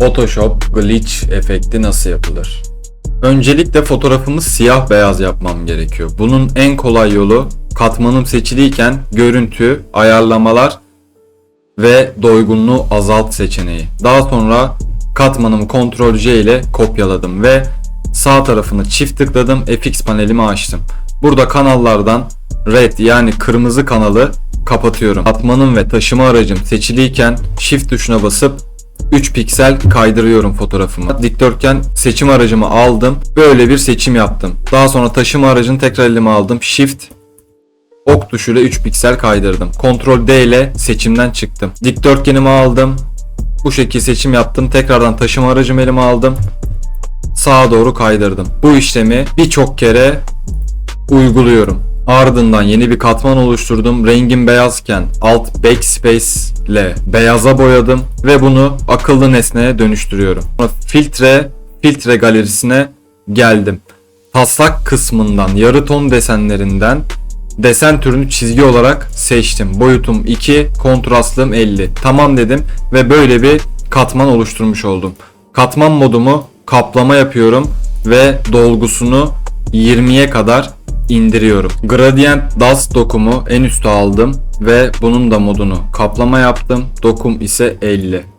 Photoshop glitch efekti nasıl yapılır? Öncelikle fotoğrafımı siyah beyaz yapmam gerekiyor. Bunun en kolay yolu katmanım seçiliyken görüntü, ayarlamalar ve doygunluğu azalt seçeneği. Daha sonra katmanımı Ctrl C ile kopyaladım ve sağ tarafını çift tıkladım. FX panelimi açtım. Burada kanallardan red yani kırmızı kanalı kapatıyorum. Katmanım ve taşıma aracım seçiliyken shift tuşuna basıp 3 piksel kaydırıyorum fotoğrafımı. Dikdörtgen seçim aracımı aldım. Böyle bir seçim yaptım. Daha sonra taşıma aracını tekrar elime aldım. Shift ok tuşuyla 3 piksel kaydırdım. Ctrl D ile seçimden çıktım. Dikdörtgenimi aldım. Bu şekilde seçim yaptım. Tekrardan taşıma aracımı elime aldım. Sağa doğru kaydırdım. Bu işlemi birçok kere uyguluyorum. Ardından yeni bir katman oluşturdum. Rengim beyazken alt backspace ile beyaza boyadım ve bunu akıllı nesneye dönüştürüyorum. Sonra filtre, filtre galerisine geldim. Taslak kısmından yarı ton desenlerinden desen türünü çizgi olarak seçtim. Boyutum 2, kontrastlığım 50. Tamam dedim ve böyle bir katman oluşturmuş oldum. Katman modumu kaplama yapıyorum ve dolgusunu 20'ye kadar indiriyorum. Gradient Dust dokumu en üste aldım ve bunun da modunu kaplama yaptım. Dokum ise 50.